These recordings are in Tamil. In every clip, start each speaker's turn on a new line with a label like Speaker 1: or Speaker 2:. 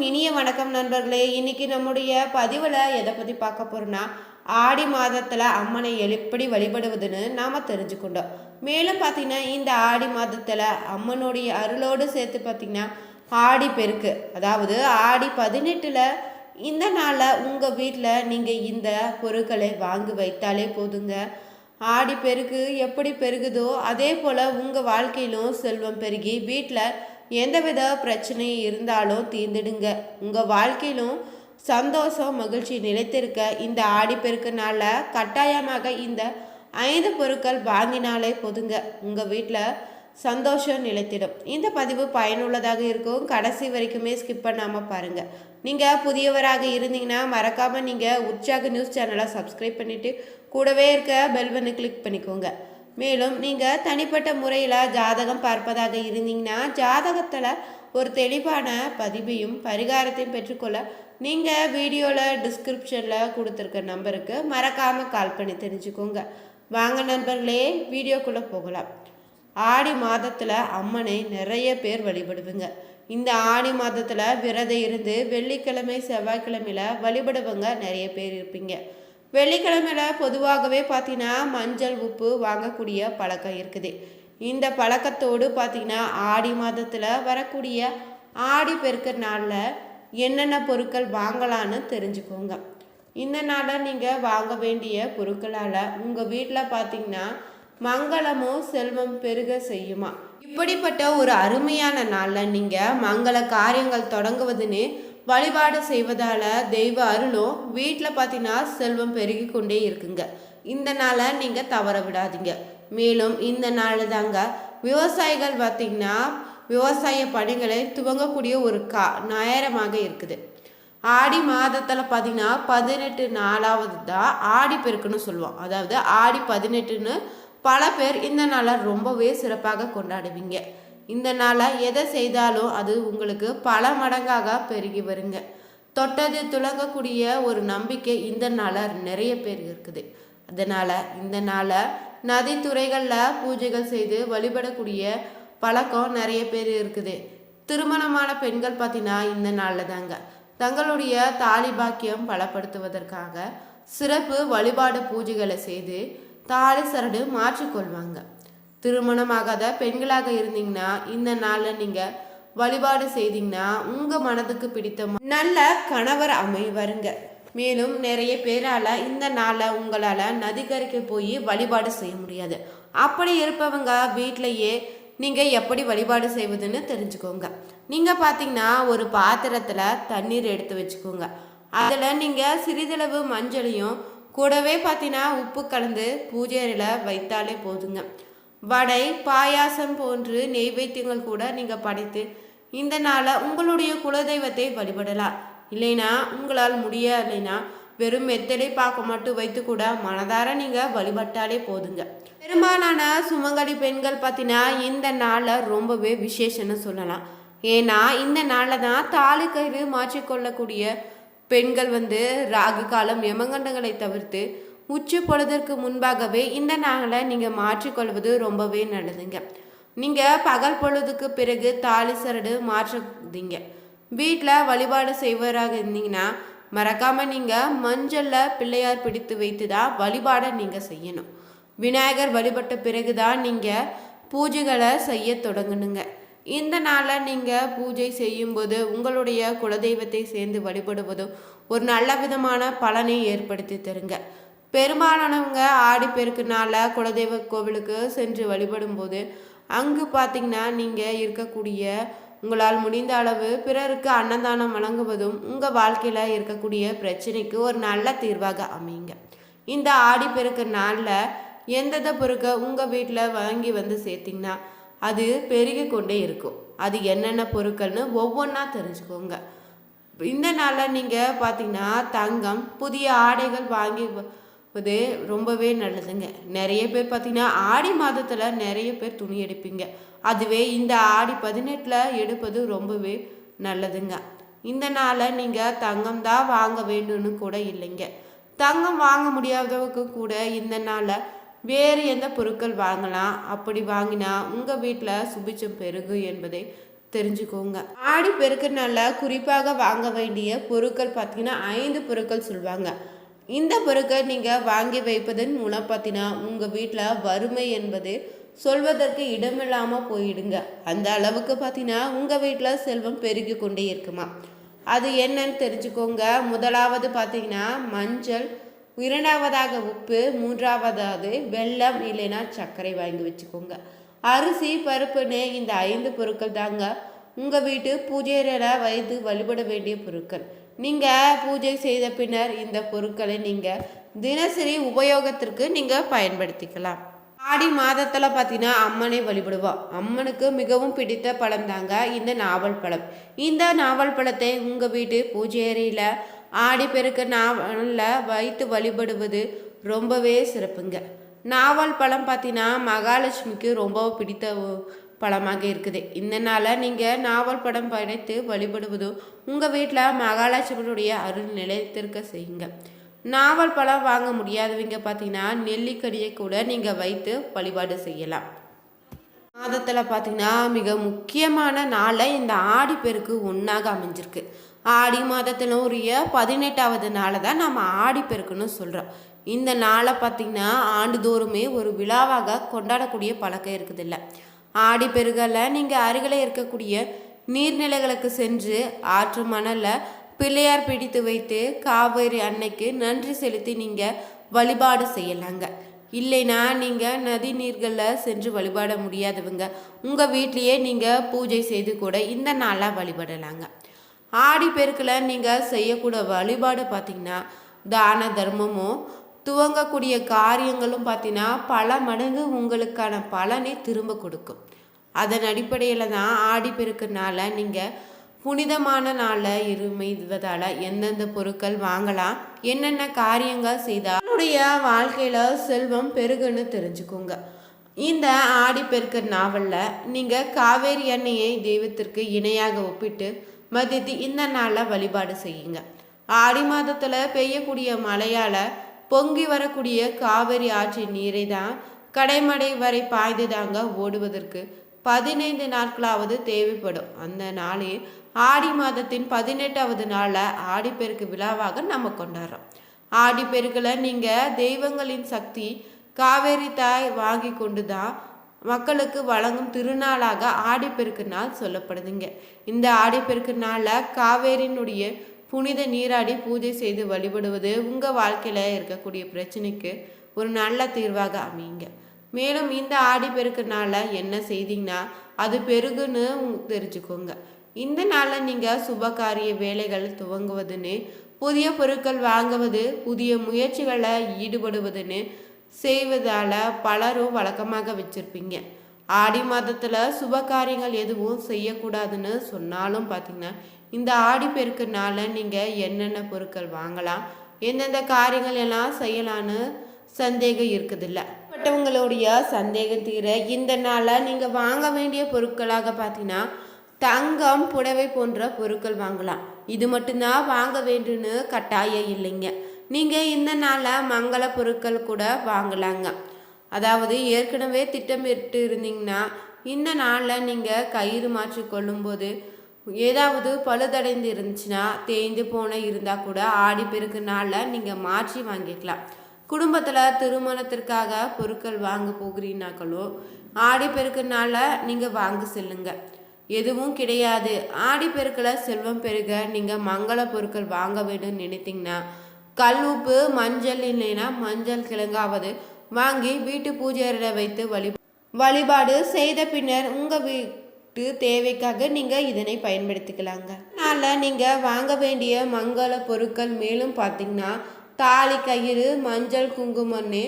Speaker 1: அனைவருக்கும் இனிய வணக்கம் நண்பர்களே. இன்னைக்கு நம்முடைய பதிவில் எதை பற்றி பார்க்க போகிறோன்னா ஆடி மாதத்தில் அம்மனை எப்படி வழிபடுவதுன்னு நாம் தெரிஞ்சுக்கொண்டோம். மேலும் பார்த்தீங்கன்னா இந்த ஆடி மாதத்தில் அம்மனுடைய அருளோடு சேர்த்து பார்த்திங்கன்னா ஆடி பெருக்கு. அதாவது ஆடி பதினெட்டில் இந்த நாளில் உங்கள் வீட்டில் நீங்கள் இந்த பொருட்களை வாங்கி வைத்தாலே போதுங்க. ஆடி பெருக்கு எப்படி பெருகுதோ அதே போல் உங்கள் வாழ்க்கையிலும் செல்வம் பெருகி வீட்டில் எந்தவித பிரச்சனை இருந்தாலும் தீர்ந்துடுங்க. உங்கள் வாழ்க்கையிலும் சந்தோஷம் மகிழ்ச்சி நிலைத்திருக்க இந்த ஆடிப்பெருக்கு நாளில் கட்டாயமாக இந்த ஐந்து பொருட்கள் வாங்கினாலே போதுங்க. உங்கள் வீட்டில் சந்தோஷம் நிலைத்திடும். இந்த பதிவு பயனுள்ளதாக இருக்கும். கடைசி வரைக்குமே ஸ்கிப் பண்ணாமல் பாருங்கள் நீங்கள் புதியவராக இருந்தீங்கன்னா மறக்காமல் நீங்கள் உற்சாக நியூஸ் சேனலை சப்ஸ்கிரைப் பண்ணிவிட்டு கூடவே இருக்க பெல்வனை கிளிக் பண்ணிக்கோங்க. மேலும் நீங்கள் தனிப்பட்ட முறையில் ஜாதகம் பார்ப்பதாக இருந்தீங்கன்னா ஜாதகத்தில் ஒரு தெளிவான பதிவையும் பரிகாரத்தையும் பெற்றுக்கொள்ள நீங்கள் வீடியோவில் டிஸ்கிரிப்ஷனில் கொடுத்துருக்க நம்பருக்கு மறக்காமல் கால் பண்ணி தெரிஞ்சுக்கோங்க. வாங்க நண்பர்களே வீடியோக்குள்ளே போகலாம். ஆடி மாதத்தில் அம்மனை நிறைய பேர் வழிபடுவீங்க. இந்த ஆடி மாதத்தில் விரதம் இருந்து வெள்ளிக்கிழமை செவ்வாய்க்கிழமையில் வழிபடுவங்க நிறைய பேர் இருப்பீங்க. வெள்ளிக்கிழமையில் பொதுவாகவே பார்த்தீங்கன்னா மஞ்சள் உப்பு வாங்கக்கூடிய பழக்கம் இருக்குது. இந்த பழக்கத்தோடு பார்த்தீங்கன்னா ஆடி மாதத்தில் வரக்கூடிய ஆடி பெருக்கிற நாளில் என்னென்ன பொருட்கள் வாங்கலான்னு தெரிஞ்சுக்கோங்க. இந்த நாளில் நீங்கள் வாங்க வேண்டிய பொருட்களால் உங்கள் வீட்டில் பார்த்தீங்கன்னா மங்களமும் செல்வம் பெருக செய்யுமா? இப்படிப்பட்ட ஒரு அருமையான நாளில் நீங்கள் மங்கள காரியங்கள் தொடங்குவதுன்னு வழிபாடு செய்வதால் தெய்வ அருளும் வீட்டில் பார்த்தீங்கன்னா செல்வம் பெருகி கொண்டே இருக்குங்க. இந்த நாளை நீங்கள் தவற விடாதீங்க. மேலும் இந்த நாள் தாங்க விவசாயிகள் பார்த்திங்கன்னா விவசாய பணிகளை துவங்கக்கூடிய ஒரு கா நேரமாக இருக்குது. ஆடி மாதத்தில் பார்த்தீங்கன்னா பதினெட்டு நாலாவது தான் ஆடி பெருக்குன்னு சொல்லுவோம். அதாவது ஆடி பதினெட்டுன்னு பல பேர் இந்த நாளை ரொம்பவே சிறப்பாக கொண்டாடுவீங்க. இந்த நாளில் எதை செய்தாலும் அது உங்களுக்கு பல மடங்காக பெருகி வருங்க. தொட்டது துளங்கக்கூடிய ஒரு நம்பிக்கை இந்த நாளில் நிறைய பேர் இருக்குது. அதனால் இந்த நாளை நதித்துறைகளில் பூஜைகள் செய்து வழிபடக்கூடிய பழக்கம் நிறைய பேர் இருக்குது. திருமணமான பெண்கள் பார்த்தீங்கன்னா இந்த நாளில் தாங்க. தங்களுடைய தாலி பாக்கியம் பலப்படுத்துவதற்காக சிறப்பு வழிபாடு பூஜைகளை செய்து தாலி சரடு மாற்றிக்கொள்வாங்க. திருமணமாகாத பெண்களாக இருந்தீங்கன்னா இந்த நாளில் நீங்கள் வழிபாடு செய்தீங்கன்னா உங்கள் மனதுக்கு பிடித்த நல்ல கணவர் அமைவருங்க. மேலும் நிறைய பேரால் இந்த நாளை உங்களால் நதிக்கரைக்கு போய் வழிபாடு செய்ய முடியாது. அப்படி இருப்பவங்க வீட்டிலையே நீங்கள் எப்படி வழிபாடு செய்வதுன்னு தெரிஞ்சுக்கோங்க. நீங்கள் பார்த்தீங்கன்னா ஒரு பாத்திரத்தில் தண்ணீர் எடுத்து வச்சுக்கோங்க. அதில் நீங்கள் சிறிதளவு மஞ்சளையும் கூடவே பார்த்தீங்கன்னா உப்பு கலந்து பூஜையில் வைத்தாலே போதுங்க. வடை பாயாசம் போன்று நெய்வேத்தியங்கள் கூட நீங்கள் படைத்து இந்த நாளை உங்களுடைய குலதெய்வத்தை வழிபடலாம். இல்லைனா உங்களால் முடியலைன்னா வெறும் மெத்தலை பார்க்க மட்டும் வைத்து கூட மனதார நீங்கள் வழிபட்டாலே போதுங்க. பெரும்பாலான சுமங்கலி பெண்கள் பார்த்தீங்கன்னா இந்த நாளில் ரொம்பவே விசேஷம்னு சொல்லலாம். ஏன்னா இந்த நாளில் தான் தாலி கயிறு மாற்றிக்கொள்ளக்கூடிய பெண்கள் வந்து ராகு காலம் யமகண்டங்களை தவிர்த்து உச்சி பொழுதற்கு முன்பாகவே இந்த நாளை நீங்கள் மாற்றிக்கொள்வது ரொம்பவே நல்லதுங்க. நீங்கள் பகல் பொழுதுக்கு பிறகு தாலி சரடு மாற்றுதீங்க வீட்டில் வழிபாடு செய்வராக இருந்தீங்கன்னா மறக்காமல் நீங்கள் மஞ்சளில் பிள்ளையார் பிடித்து வைத்து தான் வழிபாடை நீங்கள் செய்யணும். விநாயகர் வழிபட்ட பிறகு தான் நீங்கள் பூஜைகளை செய்ய தொடங்கணுங்க. இந்த நாளில் நீங்கள் பூஜை செய்யும்போது உங்களுடைய குலதெய்வத்தை சேர்ந்து வழிபடுவதும் ஒரு நல்ல விதமான பலனை ஏற்படுத்தி தருங்க. பெரும்பாலானவங்க ஆடி பெருக்குனால குலதெய்வ கோவிலுக்கு சென்று வழிபடும் போது அங்கு பார்த்தீங்கன்னா நீங்கள் இருக்கக்கூடிய உங்களால் முடிந்த அளவு பிறருக்கு அன்னதானம் வழங்குவதும் உங்கள் வாழ்க்கையில் இருக்கக்கூடிய பிரச்சனைக்கு ஒரு நல்ல தீர்வாக அமையுங்க. இந்த ஆடி பெருக்க நாளில் எந்தெந்த பொருட்கள் உங்கள் வீட்டில் வாங்கி வந்து சேர்த்திங்கன்னா அது பெருகி கொண்டே இருக்கும். அது என்னென்ன பொருட்கள்னு ஒவ்வொன்றா தெரிஞ்சுக்கோங்க. இந்த நாளில் நீங்கள் பார்த்தீங்கன்னா தங்கம் புதிய ஆடைகள் வாங்கி இது ரொம்பவே நல்லதுங்க. நிறைய பேர் பார்த்தீங்கன்னா ஆடி மாதத்தில் நிறைய பேர் துணி எடுப்பீங்க. அதுவே இந்த ஆடி பதினெட்டில் எடுப்பது ரொம்பவே நல்லதுங்க. இந்த நாளை நீங்கள் தங்கம் தான் வாங்க வேண்டும்னு கூட இல்லைங்க. தங்கம் வாங்க முடியாதவங்க கூட இந்த நாளில் வேறு எந்த பொருட்கள் வாங்கலாம்? அப்படி வாங்கினா உங்கள் வீட்டில் சுபிச்சம் பெருகு என்பதை தெரிஞ்சுக்கோங்க. ஆடி பெருக்கிறனால குறிப்பாக வாங்க வேண்டிய பொருட்கள் பார்த்தீங்கன்னா ஐந்து பொருட்கள் சொல்லுவாங்க. இந்த பொருட்கள் நீங்கள் வாங்கி வைப்பதன் மூலம் பார்த்தீங்கன்னா உங்கள் வீட்டில் வறுமை என்பது சொல்வதற்கு இடமில்லாமல் போயிடுங்க. அந்த அளவுக்கு பார்த்தீங்கன்னா உங்கள் வீட்டில் செல்வம் பெருகி கொண்டே இருக்குமா? அது என்னன்னு தெரிஞ்சுக்கோங்க. முதலாவது பார்த்தீங்கன்னா மஞ்சள் இரண்டாவதாக உப்பு மூன்றாவதாவது வெல்லம் இல்லைன்னா சர்க்கரை வாங்கி வச்சுக்கோங்க. அரிசி பருப்புன்னு இந்த ஐந்து பொருட்கள் தாங்க உங்கள் வீட்டு பூஜையில வைத்து வழிபட வேண்டிய பொருட்கள். நீங்கள் பூஜை செய்த பின்னர் இந்த பொருட்களை நீங்கள் தினசரி உபயோகத்திற்கு நீங்கள் பயன்படுத்திக்கலாம். ஆடி மாதத்தில் பார்த்தீங்கன்னா அம்மனை வழிபடுவோம். அம்மனுக்கு மிகவும் பிடித்த பழம் தாங்க இந்த நாவல் பழம். இந்த நாவல் பழத்தை உங்கள் வீட்டு பூஜை அறையில் ஆடி பெருக்க நாவலில் வைத்து வழிபடுவது ரொம்பவே சிறப்புங்க. நாவல் பழம் பார்த்தீங்கன்னா மகாலட்சுமிக்கு ரொம்ப பிடித்த பழமாக இருக்குது. இந்த நாளில் நீங்கள் நாவல் படம் படைத்து வழிபடுவதும் உங்கள் வீட்டில் மகாலட்சுமியுடைய அருள் நிலைத்திருக்க செய்யுங்க. நாவல் பழம் வாங்க முடியாதவங்க பார்த்தீங்கன்னா நெல்லிக்கடியை கூட நீங்கள் வைத்து வழிபாடு செய்யலாம். மாதத்தில் பார்த்தீங்கன்னா மிக முக்கியமான நாளை இந்த ஆடிப்பெருக்கு ஒன்றாக அமைஞ்சிருக்கு. ஆடி மாதத்தில் உரிய பதினெட்டாவது நாளை தான் நம்ம ஆடிப்பெருக்குன்னு சொல்கிறோம் இந்த நாளை பார்த்திங்கன்னா ஆண்டுதோறுமே ஒரு விழாவாக கொண்டாடக்கூடிய பழக்கம் இருக்குது இல்லை ஆடி ஆடிப்பெருகளில் நீங்கள் அருகில் இருக்கக்கூடிய நீர்நிலைகளுக்கு சென்று ஆற்று மணலில் பிள்ளையார் பிடித்து வைத்து காவேரி அன்னைக்கு நன்றி செலுத்தி நீங்கள் வழிபாடு செய்யலாங்க. இல்லைனா நீங்கள் நதி நீர்களில் சென்று வழிபாட முடியாதவங்க உங்கள் வீட்லேயே நீங்கள் பூஜை செய்து கூட இந்த நாளாக வழிபடலாங்க. ஆடி பெருக்கில் நீங்கள் செய்யக்கூடிய வழிபாடு பார்த்தீங்கன்னா தான தர்மமும் துவங்கக்கூடிய காரியங்களும் பார்த்தீங்கன்னா பல மடங்கு உங்களுக்கான பலனை திரும்ப கொடுக்கும். அதன் அடிப்படையில் தான் ஆடி பெருக்குனால நீங்கள் புனிதமான நாளில் இருமைவதால் எந்தெந்த பொருட்கள் வாங்கலாம் என்னென்ன காரியங்கள் செய்தால் அவனுடைய வாழ்க்கையில் செல்வம் பெருகுன்னு தெரிஞ்சுக்கோங்க. இந்த ஆடி பெருக்க நாவலில் நீங்கள் காவேரி எண்ணெயை தெய்வத்திற்கு இணையாக ஒப்பிட்டு மதித்து இந்த நாளில் வழிபாடு செய்யுங்க. ஆடி மாதத்தில் பெய்யக்கூடிய மழையால் பொங்கி வரக்கூடிய காவிரி ஆற்றின் நீரை தான் கடைமடை வரை பாய்ந்து தாங்க ஓடுவதற்கு பதினைந்து நாட்களாவது தேவைப்படும். அந்த நாளே ஆடி மாதத்தின் பதினெட்டாவது நாளில் ஆடிப்பெருக்கு விழாவாக நம்ம கொண்டாடுறோம். ஆடிப்பெருக்கில் நீங்கள் தெய்வங்களின் சக்தி காவேரி தாய் வாங்கி கொண்டு தான் மக்களுக்கு வழங்கும் திருநாளாக ஆடிப்பெருக்கு நாள் சொல்லப்படுதுங்க. இந்த ஆடிப்பெருக்கு நாளில் காவேரியினுடைய புனித நீராடி பூஜை செய்து வழிபடுவது உங்கள் வாழ்க்கையில் இருக்கக்கூடிய பிரச்சனைக்கு ஒரு நல்ல தீர்வாக அமையுங்க. மேலும் இந்த ஆடி நாளில் என்ன செய்தீங்கன்னா அது பெருகுன்னு தெரிஞ்சுக்கோங்க. இந்த நாளில் நீங்கள் சுபகாரிய வேலைகள் துவங்குவதுன்னு புதிய பொருட்கள் வாங்குவது புதிய முயற்சிகளில் ஈடுபடுவதுன்னு செய்வதால் பலரும் வழக்கமாக வச்சுருப்பீங்க. ஆடி மாதத்தில் சுப காரியங்கள் எதுவும் செய்யக்கூடாதுன்னு சொன்னாலும் பார்த்தீங்கன்னா இந்த ஆடிப்பெருக்கு நாளில் நீங்கள் என்னென்ன பொருட்கள் வாங்கலாம் எந்தெந்த காரியங்கள் எல்லாம் செய்யலான்னு சந்தேகம் இருக்குதில்ல. பட்டவங்களுடைய சந்தேகம் தீர இந்த நாளில் நீங்கள் வாங்க வேண்டிய பொருட்களாக பார்த்தீங்கன்னா தங்கம் புடவை போன்ற பொருட்கள் வாங்கலாம். இது மட்டும்தான் வாங்க வேண்டும்னு கட்டாயம் இல்லைங்க. நீங்கள் இந்த நாளில் மங்கள பொருட்கள் கூட வாங்கலாங்க. அதாவது ஏற்கனவே திட்டமிட்டு இருந்தீங்கன்னா இந்த நாளில் நீங்கள் கயிறு மாற்றி கொள்ளும்போது ஏதாவது பழுதடைந்து இருந்துச்சுன்னா தேய்ந்து போன இருந்தால் கூட ஆடி பெருக்கு நாளில் நீங்கள் மாற்றி வாங்கிக்கலாம். குடும்பத்தில் திருமணத்திற்காக பொருட்கள் வாங்க போகிறீங்கனாக்களோ ஆடி பெருக்கு நாளில் நீங்கள் வாங்க செல்லுங்க. எதுவும் கிடையாது. ஆடி பெருக்கில் செல்வம் பெருக நீங்கள் மங்கள பொருட்கள் வாங்க வேண்டும்னு நினைத்தீங்கன்னா கல் உப்பு மஞ்சள் இல்லைன்னா மஞ்சள் கிழங்காவது வாங்கி வீட்டு பூஜை வைத்து வழி வழிபாடு செய்த பின்னர் உங்கள் வீ வீட்டு தேவைக்காக நீங்கள் இதனை பயன்படுத்திக்கலாங்க. அதனால் நீங்கள் வாங்க வேண்டிய மங்கள பொருட்கள் மேலும் பார்த்தீங்கன்னா தாலி கயிறு மஞ்சள் குங்குமம்னு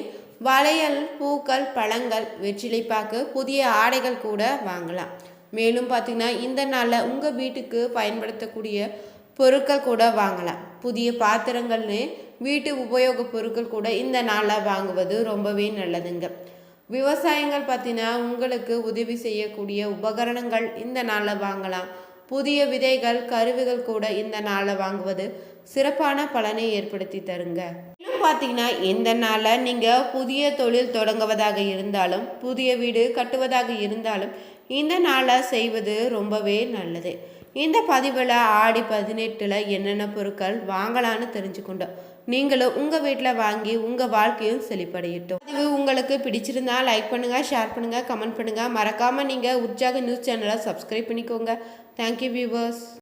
Speaker 1: வளையல் பூக்கள் பழங்கள் வெற்றிலைப்பாக்கு புதிய ஆடைகள் கூட வாங்கலாம். மேலும் பார்த்தீங்கன்னா இந்த நாளில் உங்கள் வீட்டுக்கு பயன்படுத்தக்கூடிய பொருட்கள் கூட வாங்கலாம். புதிய பாத்திரங்கள்னு வீட்டு உபயோக பொருட்கள் கூட இந்த நாளில் வாங்குவது ரொம்பவே நல்லதுங்க. விவசாயங்கள் பார்த்தீங்கன்னா உங்களுக்கு உதவி செய்யக்கூடிய உபகரணங்கள் இந்த நாளில் வாங்கலாம். புதிய விதைகள் கருவிகள் கூட இந்த நாளில் வாங்குவது சிறப்பான பலனை ஏற்படுத்தி தருங்க. இன்னும் பார்த்தீங்கன்னா இந்த நாளில் நீங்கள் புதிய தொழில் தொடங்குவதாக இருந்தாலும் புதிய வீடு கட்டுவதாக இருந்தாலும் இந்த நாளை செய்வது ரொம்பவே நல்லது. இந்த பதிவில் ஆடி பதினெட்டில் என்னென்ன பொருட்கள் வாங்கலான்னு தெரிஞ்சுக்கொண்டோம். நீங்களும் உங்கள் வீட்டில் வாங்கி உங்கள் வாழ்க்கையும் செழிப்படையட்டும். இது உங்களுக்கு பிடிச்சிருந்தா லைக் பண்ணுங்கள் ஷேர் பண்ணுங்கள் கமெண்ட் பண்ணுங்கள் மறக்காமல் நீங்கள் உற்சாக நியூஸ் சேனலை சப்ஸ்கிரைப் பண்ணிக்கோங்க. Thank you viewers